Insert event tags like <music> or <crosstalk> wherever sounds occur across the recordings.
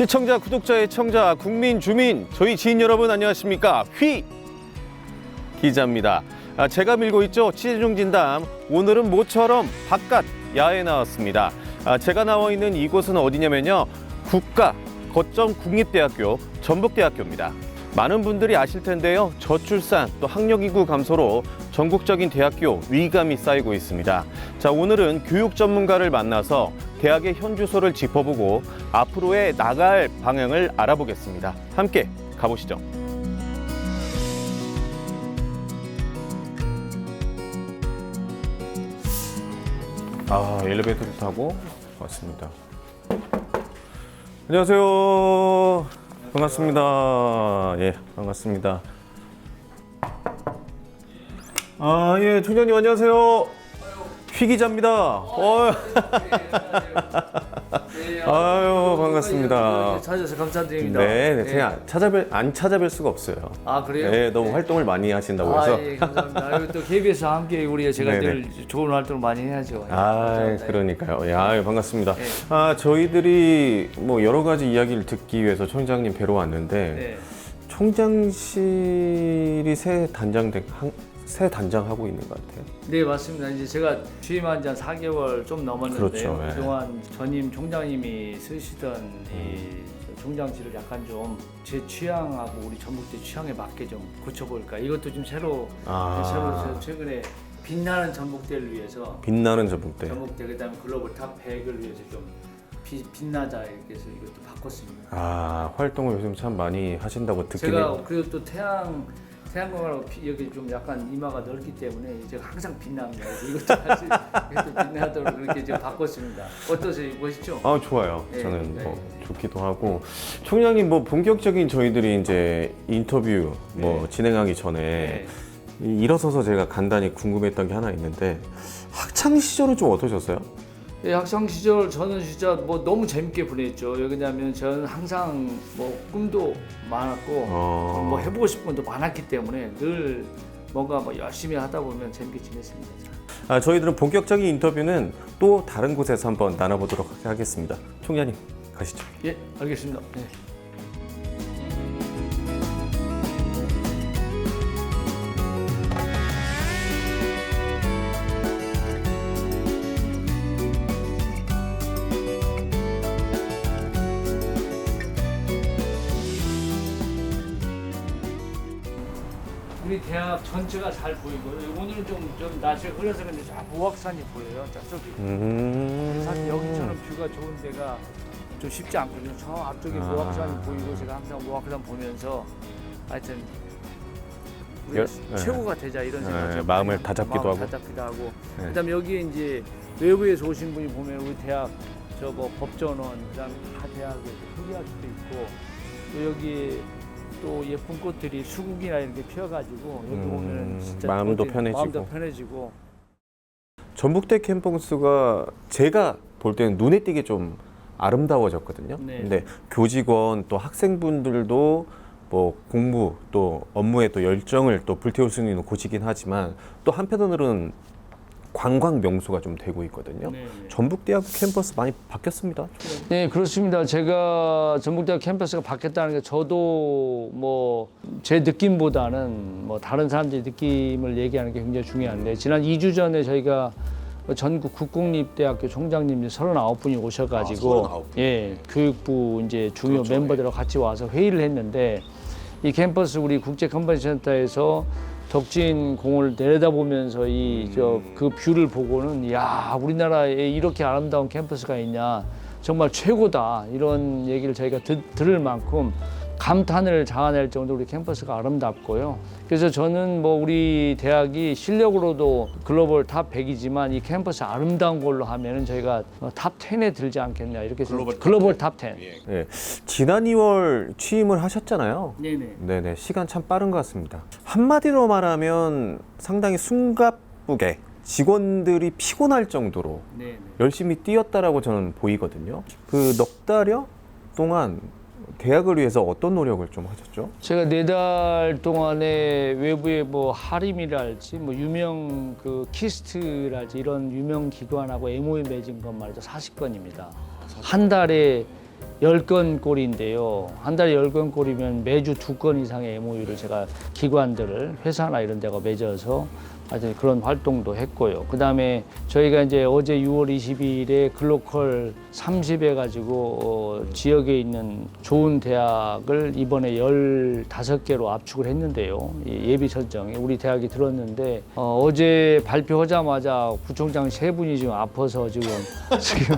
시청자, 구독자의 청자, 국민, 주민, 저희 지인 여러분 안녕하십니까? 휘 기자입니다. 아, 제가 밀고 있죠. 취재중 진담. 오늘은 모처럼 바깥 야외에 나왔습니다. 아, 제가 나와 있는 이곳은 어디냐면요. 국가 거점 국립대학교 전북대학교입니다. 많은 분들이 아실 텐데요. 저출산 또 학력 인구 감소로 전국적인 대학교 위감이 쌓이고 있습니다. 자, 오늘은 교육 전문가를 만나서 대학의 현 주소를 짚어보고 앞으로의 나갈 방향을 알아보겠습니다. 함께 가보시죠. 아, 엘리베이터를 타고 왔습니다. 안녕하세요. 반갑습니다. 예, 반갑습니다. 아, 예, 총장님 안녕하세요. 휘 기자입니다. <laughs> 어, 아유, 반갑습니다. 찾아서 감사드립니다. 네, 네, 예. 제가 찾아뵐 안 찾아뵐 수가 없어요. 아 그래요? 네, 너무 활동을 많이 하신다고 해서. 아, 예, 감사합니다. 또 KBS와 함께 우리가 제가 네네. 늘 좋은 활동을 많이 해야죠. 예, 아, 감사합니다. 그러니까요. 예, 아유, 반갑습니다. 네. 아, 저희들이 뭐 여러 가지 이야기를 듣기 위해서 총장님 뵈러 왔는데 네. 총장실이 새 단장된 한- 새 단장하고 있는 것 같아요. 네 맞습니다. 이제 제가 취임한 지 한 4개월 좀 넘었는데요. 그렇죠, 예. 그동안 전임 총장님이 쓰시던 이 음. 총장실을 약간 좀 제 취향하고 우리 전북대 취향에 맞게 좀 고쳐볼까. 이것도 좀 새로 아. 새로 최근에 빛나는 전북대를 위해서 빛나는 전북대. 전북대 그다음에 글로벌 탑 100을 위해서 좀 비- 빛나자 이렇게 해서 이것도 바꿨습니다. 아, 활동을 요즘 참 많이 하신다고 듣긴 제가 해요. 그리고 또 태양 태양광하고 피- 여기 좀 약간 이마가 넓기 때문에 제가 항상 빛납니다. 이것도 이것도 빛나도록 그렇게 좀 바꿨습니다. 어떠세요? 멋있죠? 아, 좋아요. 네, 저는 네. 뭐 좋기도 하고. 총장님 뭐 본격적인 저희들이 이제 인터뷰 뭐 네. 진행하기 전에 네. 이- 일어서서 제가 간단히 궁금했던 게 하나 있는데 학창 시절은 좀 어떠셨어요? 예, 학창 시절 저는 진짜 뭐 너무 재밌게 보냈죠. 왜냐하면 저는 항상 뭐 꿈도 많았고 어. 뭐 해보고 싶은 것도 많았기 때문에 늘 뭔가 뭐 열심히 하다 보면 재밌게 지냈습니다. 아, 저희들은 본격적인 인터뷰는 또 다른 곳에서 한번 나눠보도록 하겠습니다. 총장님 가시죠. 예, 알겠습니다. 네. 대학 전체가 잘 보이고 오늘은 좀, 좀 날씨가 흐려서 그런데 저 무악산이 보여요. 저쪽이. 음. 사실 여기처럼 뷰가 좋은 데가 좀 쉽지 않거든요. 저 앞쪽에 아. 모악산이 보이고 제가 항상 모악산 보면서 하여튼 우리 열- 최고가 되자 이런 생각 네, 좀 마음을 많이 합니다. 다잡기도 마음 하고. 다잡기도 하고 네. 그다음에 여기에 이제 외부에서 오신 분이 보면 우리 대학 저뭐 법전원 그다음에 다 대학에 후리학교도 있고 또 여기 또 예쁜 꽃들이 수국이나 이렇게 피어가지고 여기 음, 오면 진짜 마음도 어디- 편해지고. 마음도 편해지고 전북대 캠퍼스가 제가 볼 때는 눈에 띄게 좀 아름다워졌거든요. 네. 근데 교직원 또 학생분들도 뭐 공부 또 업무에 또 열정을 또 불태울 수 있는 곳이긴 하지만 또 한편으로는 관광 명소가 좀 되고 있거든요. 네, 네. 전북대학 캠퍼스 많이 바뀌었습니다. 네, 그렇습니다. 제가 전북대학 캠퍼스가 바뀌었다는 게 저도 뭐 제 느낌보다는 뭐 다른 사람들의 느낌을 얘기하는 게 굉장히 중요한데 지난 2주 전에 저희가 전국 국공립대학교 총장님 39분이 오셔가지고 아, 39분. 예 교육부 이제 중요 그렇죠. 멤버들하고 같이 와서 회의를 했는데 이 캠퍼스 우리 국제 컨벤션 센터에서 덕진 공을 내려다보면서 이 저 그 뷰를 보고는 야 우리나라에 이렇게 아름다운 캠퍼스가 있냐. 정말 최고다. 이런 얘기를 저희가 드, 들을 만큼 감탄을 자아낼 정도로 우리 캠퍼스가 아름답고요. 그래서 저는 뭐 우리 대학이 실력으로도 글로벌 탑 100이지만 이 캠퍼스 아름다운 걸로 하면은 저희가 어, 탑 10에 들지 않겠냐 이렇게 글로벌, 글로벌 탑 10. 예. 지난 2월 취임을 하셨잖아요. 네네. 네네 시간 참 빠른 것 같습니다. 한마디로 말하면 상당히 숨가쁘게 직원들이 피곤할 정도로 네네. 열심히 뛰었다라고 저는 보이거든요. 그 넉 달여 동안 대학을 위해서 어떤 노력을 좀 하셨죠? 제가 네 달 동안에 외부의 뭐 하림이랄지 뭐 유명 그 키스트랄지 이런 유명 기관하고 MOU 맺은 것 말이죠 40건입니다. 한 달에 열건 꼴인데요. 한 달에 열건 꼴이면 매주 두 건 이상의 MOU를 제가 기관들을 회사나 이런 데가 맺어서 하여튼 그런 활동도 했고요. 그 다음에 저희가 이제 어제 6월 22일에 글로컬 30 해 가지고 어, 지역에 있는 좋은 대학을 이번에 15개로 압축을 했는데요. 이 예비 설정에 우리 대학이 들었는데 어, 어제 발표하자마자 구청장 세 분이 지금 아파서 지금 <laughs> 지금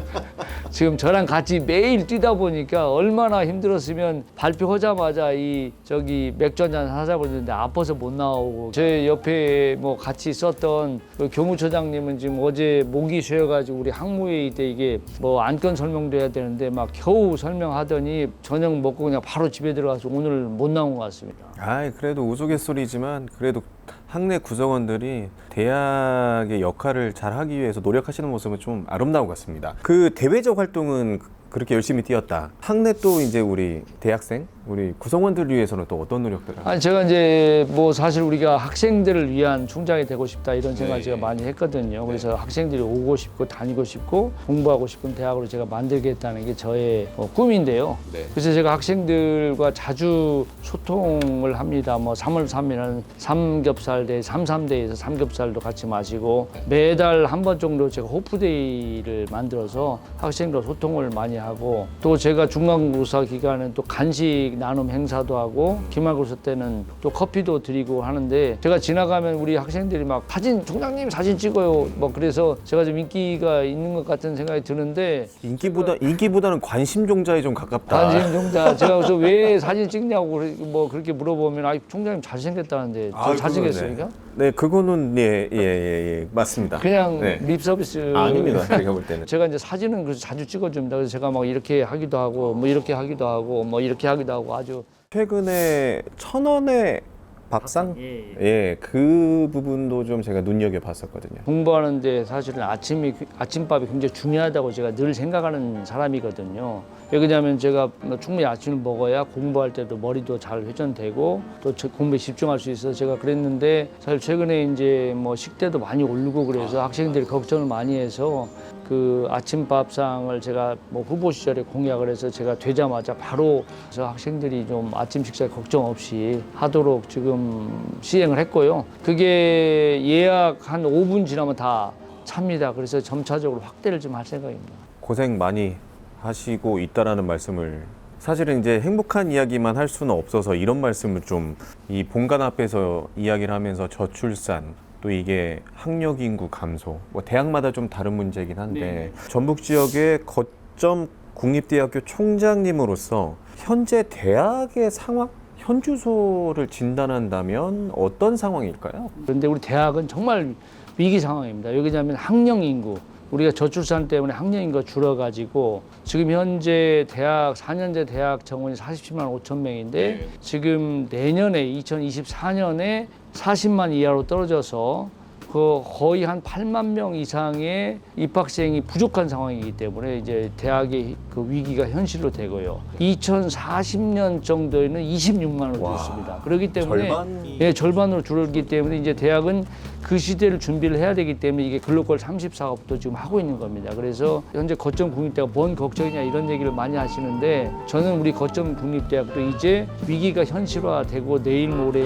지금 저랑 같이 매일 뛰다 보니까 얼마나 힘들었으면 발표하자마자 이 저기 맥주 한잔 하자고 했는데 아파서 못 나오고 제 옆에 뭐 같이 있었던 그 교무처장님은 지금 어제 목이 쉬어가지고 우리 학무회의 때 이게 뭐 안건 설명도 해야 되는데 막 겨우 설명하더니 저녁 먹고 그냥 바로 집에 들어가서 오늘 못 나온 것 같습니다. 아, 그래도 우스갯소리지만 그래도 학내 구성원들이 대학의 역할을 잘 하기 위해서 노력하시는 모습은 좀 아름다운 것 같습니다. 그 대외적 활동은 그렇게 열심히 뛰었다. 학내 또 이제 우리 대학생, 우리 구성원들을 위해서는 또 어떤 노력들을? 아니 제가 이제 뭐 사실 우리가 학생들을 위한 총장이 되고 싶다 이런 생각 을 네. 제가 많이 했거든요. 그래서 학생들이 오고 싶고 다니고 싶고 공부하고 싶은 대학으로 제가 만들겠다는 게 저의 어, 꿈인데요. 네. 그래서 제가 학생들과 자주 소통을 합니다. 뭐 3월 3일은 삼겹살대, 삼삼대에서 삼겹살도 같이 마시고 매달 한 번 정도 제가 호프데이를 만들어서 학생들 소통을 많이 하고 또 제가 중간고사 기간은 또 간식 나눔 행사도 하고 기말고사 때는 또 커피도 드리고 하는데 제가 지나가면 우리 학생들이 막 사진 총장님 사진 찍어요 뭐 그래서 제가 좀 인기가 있는 것 같은 생각이 드는데 인기보다 인기보다는 관심 종자에 좀 가깝다. 단신 종자 제가 그래서 왜 사진 찍냐고 뭐 그렇게 물어보면 아 총장님 잘생겼다는데 저 잘생겼습니까? 네, 그거는 예, 예, 예, 예. 맞습니다. 그냥 네. 립 서비스 아닙니다. 제가 볼 때는. 제가 이제 사진은 그래서 자주 찍어줍니다. 그래서 제가 막 이렇게 하기도 하고 뭐 이렇게 하기도 하고 뭐 이렇게 하기도 하고 아주 최근에 천 원의 밥상 예, 그 부분도 좀 제가 눈여겨 봤었거든요. 공부하는데 사실은 아침이 아침밥이 굉장히 중요하다고 제가 늘 생각하는 사람이거든요. 왜 그러냐면 제가 뭐 충분히 아침을 먹어야 공부할 때도 머리도 잘 회전되고 또저 공부에 집중할 수 있어서 제가 그랬는데 사실 최근에 이제 뭐 식대도 많이 오르고 그래서 학생들이 걱정을 많이 해서 그 아침밥상을 제가 뭐 후보 시절에 공약을 해서 제가 되자마자 바로 저 학생들이 좀 아침 식사 걱정 없이 하도록 지금 시행을 했고요. 그게 예약 한 5분 지나면 다 찹니다. 그래서 점차적으로 확대를 좀 할 생각입니다. 고생 많이 하시고 있다라는 말씀을 사실은 이제 행복한 이야기만 할 수는 없어서 이런 말씀을 좀 이 본관 앞에서 이야기를 하면서 저출산 또 이게 학력 인구 감소 뭐 대학마다 좀 다른 문제이긴 한데 전북 지역의 거점 국립대학교 총장님으로서 현재 대학의 상황 현 주소를 진단한다면 어떤 상황일까요? 그런데 우리 대학은 정말 위기 상황입니다. 왜냐하면 학령 인구 우리가 저출산 때문에 학령 인구가 줄어가지고 지금 현재 대학 4년제 대학 정원이 47만 5천 명인데 지금 내년에 2024년에 40만 이하로 떨어져서 그 거의 한 8만 명 이상의 입학생이 부족한 상황이기 때문에 이제 대학의 그 위기가 현실로 되고요. 2040년 정도에는 26만으로 와. 됐습니다. 그렇기 때문에 절반이 예, 절반으로 줄었기 때문에 이제 대학은 그 시대를 준비를 해야 되기 때문에 이게 글로벌 30 사업도 지금 하고 있는 겁니다. 그래서 현재 거점 국립대가 뭔 걱정이냐 이런 얘기를 많이 하시는데 저는 우리 거점 국립대학도 이제 위기가 현실화되고 내일 모레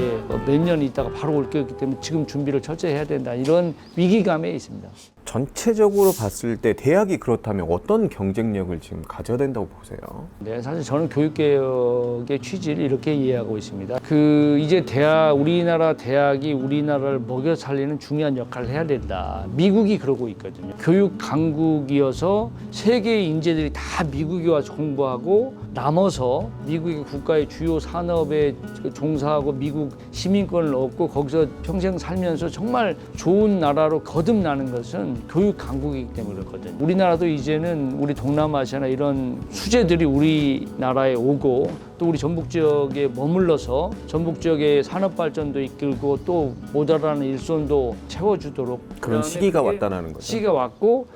몇 년 있다가 바로 올 거기 때문에 지금 준비를 철저히 해야 된다 이런 위기감에 있습니다. 전체적으로 봤을 때 대학이 그렇다면 어떤 경쟁력을 지금 가져야 된다고 보세요? 네, 사실 저는 교육개혁의 취지를 이렇게 이해하고 있습니다. 그 이제 대학 우리나라 대학이 우리나라를 먹여 살리는 중요한 역할을 해야 된다. 미국이 그러고 있거든요. 교육 강국이어서 세계의 인재들이 다 미국에 와서 공부하고 남아서 미국의 국가의 주요 산업에 종사하고 미국 시민권을 얻고 거기서 평생 살면서 정말 좋은 나라로 거듭나는 것은 교육 강국이기 때문에 그렇거든요. 우리나라도 이제는 우리 동남아시아나 이런 수재들이 우리나라에 오고 또 우리 전북 지역에 머물러서 전북 지역의 산업 발전도 이끌고 또 모자라는 일손도 채워주도록 그런 시기가 왔다는 거죠. 시기가 왔고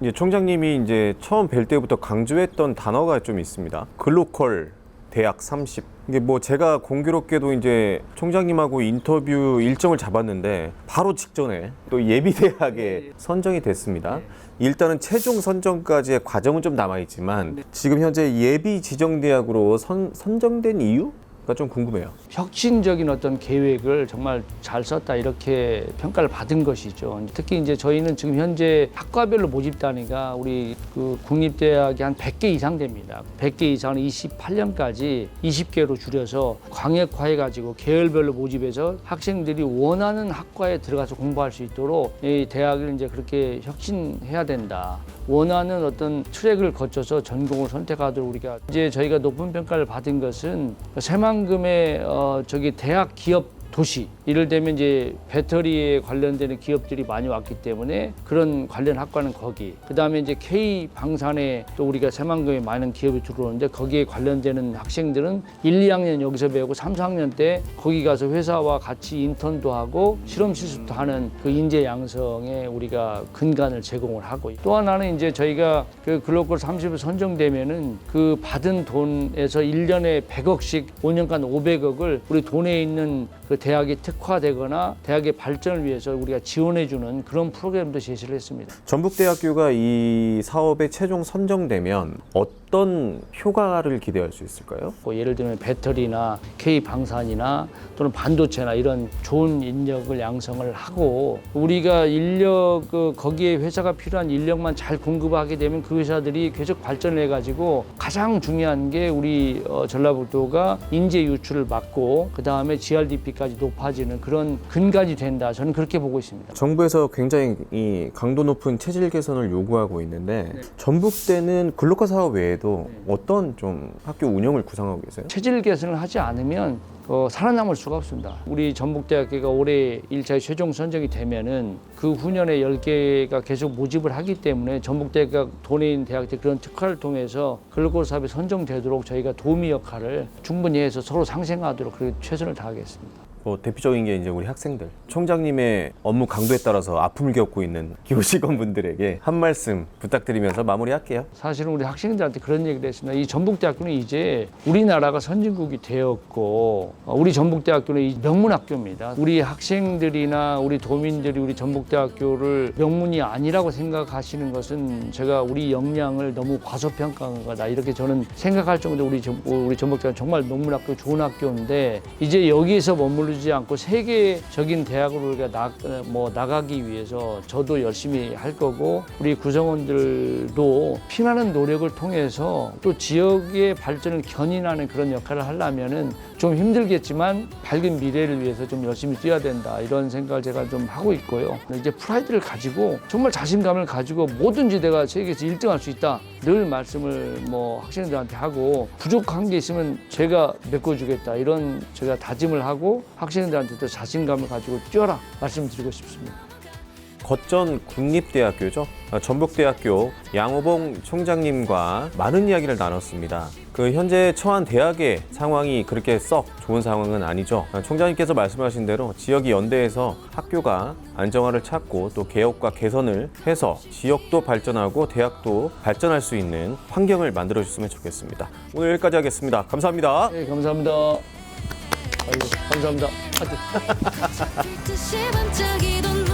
이제 총장님이 이제 처음 뵐 때부터 강조했던 단어가 좀 있습니다. 글로컬 대학 30. 이게 뭐 제가 공교롭게도 이제 총장님하고 인터뷰 일정을 잡았는데 바로 직전에 또 예비 대학에 선정이 됐습니다. 일단은 최종 선정까지의 과정은 좀 남아 있지만 지금 현재 예비 지정 대학으로 선, 선정된 이유가 좀 궁금해요. 혁신적인 어떤 계획을 정말 잘 썼다 이렇게 평가를 받은 것이죠. 특히 이제 저희는 지금 현재 학과별로 모집 단위가 우리 그 국립대학이 한 100개 이상 됩니다. 100개 이상은 28년까지 20개로 줄여서 광역화해 가지고 계열별로 모집해서 학생들이 원하는 학과에 들어가서 공부할 수 있도록 이 대학을 이제 그렇게 혁신해야 된다. 원하는 어떤 트랙을 거쳐서 전공을 선택하도록 우리가 이제 저희가 높은 평가를 받은 것은 새만 금의 어 저기 대학 기업 도시 이를테면 이제 배터리에 관련되는 기업들이 많이 왔기 때문에 그런 관련 학과는 거기. 그다음에 이제 K 방산에 또 우리가 새만금에 많은 기업이 들어오는데 거기에 관련되는 학생들은 1, 2학년 여기서 배우고 3, 4학년 때 거기 가서 회사와 같이 인턴도 하고 실험 실습도 하는 그 인재 양성에 우리가 근간을 제공을 하고. 또 하나는 이제 저희가 그 글로벌 30을 선정되면은 그 받은 돈에서 1년에 100억씩 5년간 500억을 우리 돈에 있는 그 대학이 특화되거나 대학의 발전을 위해서 우리가 지원해주는 그런 프로그램도 제시를 했습니다. 전북대학교가 이 사업에 최종 선정되면 어떤 효과를 기대할 수 있을까요? 뭐 예를 들면 배터리나 K 방산이나 또는 반도체나 이런 좋은 인력을 양성을 하고 우리가 인력 그 거기에 회사가 필요한 인력만 잘 공급하게 되면 그 회사들이 계속 발전을 해가지고 가장 중요한 게 우리 어, 전라북도가 인재 유출을 막고 그 다음에 GRDP까지 높아지는 그런 근간이 된다. 저는 그렇게 보고 있습니다. 정부에서 굉장히 이 강도 높은 체질 개선을 요구하고 있는데 전북대는 글로컬 사업 외에 도 어떤 좀 학교 운영을 구상하고 계세요? 체질 개선을 하지 않으면 어, 살아남을 수가 없습니다. 우리 전북대학교가 올해 1차 최종 선정이 되면은 그 후년에 10개가 계속 모집을 하기 때문에 전북대가 돈에 있는 대학들 그런 특화를 통해서 글로벌 사업에 선정되도록 저희가 도우미 역할을 충분히 해서 서로 상생하도록 그렇게 최선을 다하겠습니다. 뭐 대표적인 게 이제 우리 학생들 총장님의 업무 강도에 따라서 아픔을 겪고 있는 교직원분들에게 한 말씀 부탁드리면서 마무리할게요. 사실은 우리 학생들한테 그런 얘기를 했습니다. 이 전북대학교는 이제 우리나라가 선진국이 되었고 어, 우리 전북대학교는 이 명문학교입니다. 우리 학생들이나 우리 도민들이 우리 전북대학교를 명문이 아니라고 생각하시는 것은 제가 우리 역량을 너무 과소평가한 거다 이렇게 저는 생각할 정도로 우리 전- 우리 전북대학교 정말 명문학교 좋은 학교인데 이제 여기에서 머 무르지 않고 세계적인 대학으로 우리가 나, 어, 뭐 나가기 위해서 저도 열심히 할 거고 우리 구성원들도 피나는 노력을 통해서 또 지역의 발전을 견인하는 그런 역할을 하려면은 좀 힘들겠지만 밝은 미래를 위해서 좀 열심히 뛰어야 된다 이런 생각을 제가 좀 하고 있고요. 이제 프라이드를 가지고 정말 자신감을 가지고 뭐든지 내가 세계에서 1등할 수 있다 늘 말씀을 뭐 학생들한테 하고 부족한 게 있으면 제가 메꿔주겠다 이런 제가 다짐을 하고 학생들한테도 자신감을 가지고 뛰어라 말씀드리고 싶습니다. 걷전 국립대학교죠. 아, 전북대학교 양호봉 총장님과 많은 이야기를 나눴습니다. 그 현재 처한 대학의 상황이 그렇게 썩 좋은 상황은 아니죠. 아, 총장님께서 말씀하신 대로 지역이 연대해서 학교가 안정화를 찾고 또 개혁과 개선을 해서 지역도 발전하고 대학도 발전할 수 있는 환경을 만들어 주셨으면 좋겠습니다. 오늘 여기까지 하겠습니다. 감사합니다. 네, 감사합니다. 아이고, 감사합니다. <laughs>